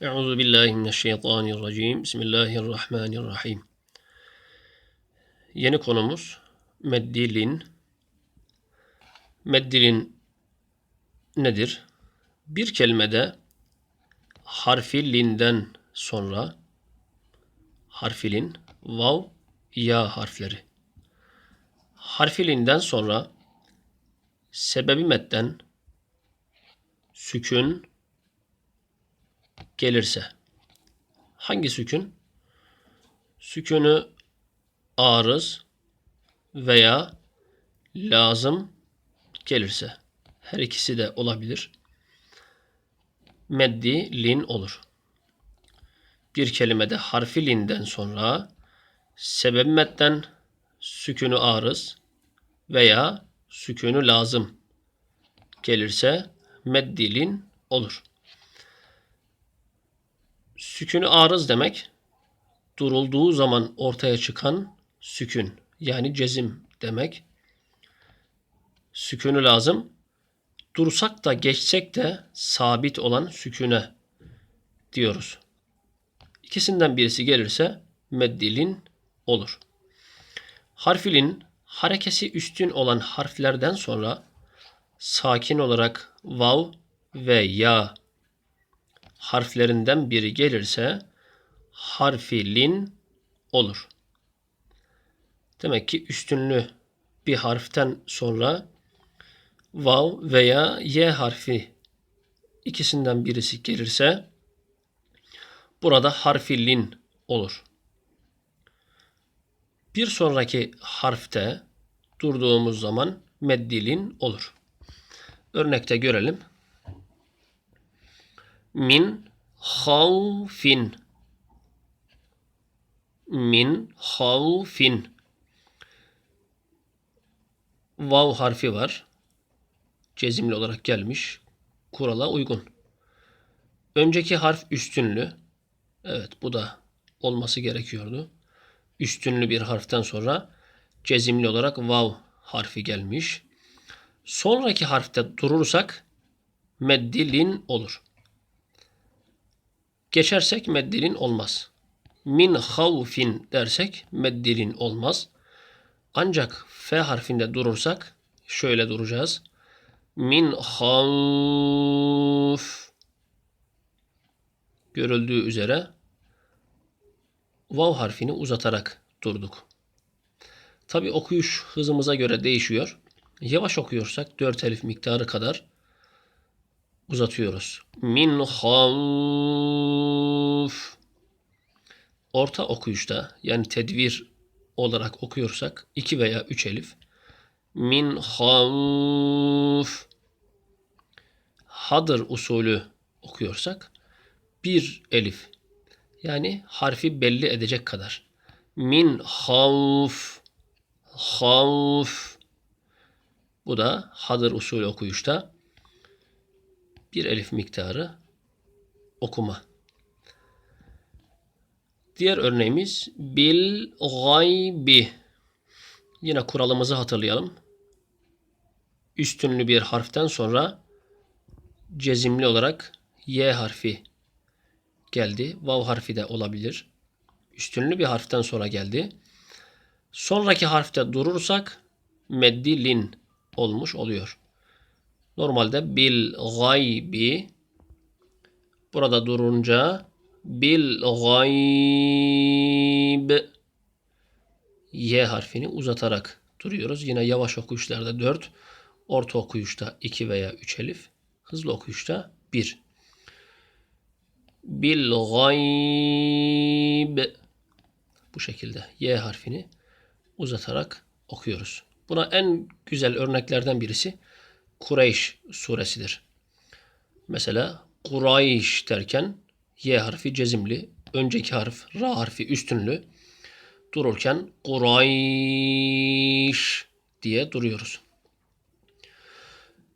Euzu billahi mineşşeytanirracim. Bismillahirrahmanirrahim. Yeni konumuz meddilin. Meddilin nedir? Bir kelimede harfi linden sonra harfi lin, vav, ya harfleri. Harfi linden sonra sebebi metten sükün gelirse hangi sükün? Sükünü arız veya lazım gelirse her ikisi de olabilir. Meddi lin olur. Bir kelimede harfi linden sonra sebep metten sükünü arız veya sükünü lazım gelirse meddi lin olur. Sükünü arız demek durulduğu zaman ortaya çıkan sükün yani cezim demek. Sükünü lazım. Dursak da geçsek de sabit olan süküne diyoruz. İkisinden birisi gelirse meddilin olur. Harfilin harekesi üstün olan harflerden sonra sakin olarak vav ve ya harflerinden biri gelirse harfi lin olur. Demek ki üstünlü bir harften sonra vav veya y harfi ikisinden birisi gelirse burada harfi lin olur. Bir sonraki harfte durduğumuz zaman meddilin olur. Örnekte görelim min havfin min havfin vav harfi var. Cezimli olarak gelmiş. Kurala uygun. Önceki harf üstünlü. Evet bu da olması gerekiyordu. Üstünlü bir harften sonra cezimli olarak vav harfi gelmiş. Sonraki harfte durursak meddilin olur. Geçersek meddilin olmaz. Min havfin dersek meddilin olmaz. Ancak F harfinde durursak şöyle duracağız. Min havf görüldüğü üzere vav harfini uzatarak durduk. Tabi okuyuş hızımıza göre değişiyor. Yavaş okuyorsak 4 elif miktarı kadar uzatıyoruz. Min havf Orta okuyuşta yani tedvir olarak okuyorsak iki veya üç elif. Min havf Hadır usulü okuyorsak bir elif. Yani harfi belli edecek kadar. Min havf havf Bu da hadır usulü okuyuşta bir elif miktarı okuma. Diğer örneğimiz bil gaybi. Yine kuralımızı hatırlayalım. Üstünlü bir harften sonra cezimli olarak y harfi geldi. Vav harfi de olabilir. Üstünlü bir harften sonra geldi. Sonraki harfte durursak meddi lin olmuş oluyor. Normalde bil gaybi burada durunca bil gayb y harfini uzatarak duruyoruz. Yine yavaş okuyuşlarda 4, orta okuyuşta 2 veya 3 elif, hızlı okuyuşta 1. Bil gayb bu şekilde y harfini uzatarak okuyoruz. Buna en güzel örneklerden birisi Kureyş suresidir. Mesela Kurayş derken Y harfi cezimli, önceki harf Ra harfi üstünlü. Dururken Kurayş diye duruyoruz.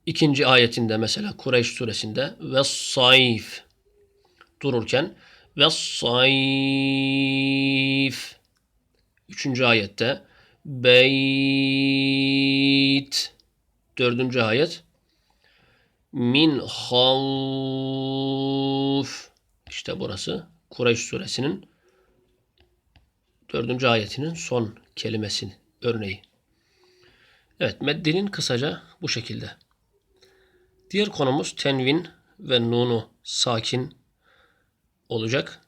İkinci ayetinde mesela Kureyş suresinde ve sayf dururken ve sayf Üçüncü ayette beyt Dördüncü ayet. Min havf. İşte burası Kureyş suresinin dördüncü ayetinin son kelimesi örneği. Evet, meddinin kısaca bu şekilde. Diğer konumuz tenvin ve nunu sakin olacak.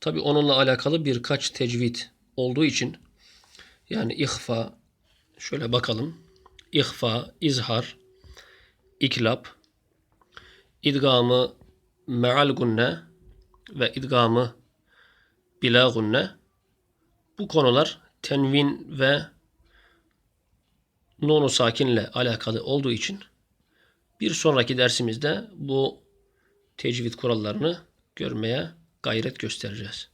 Tabi onunla alakalı birkaç tecvid olduğu için yani ihfa şöyle bakalım. İhfa, izhar, iklap, idgamı me'al gunne ve idgamı bila gunne bu konular tenvin ve nunu sakinle alakalı olduğu için bir sonraki dersimizde bu tecvid kurallarını görmeye gayret göstereceğiz.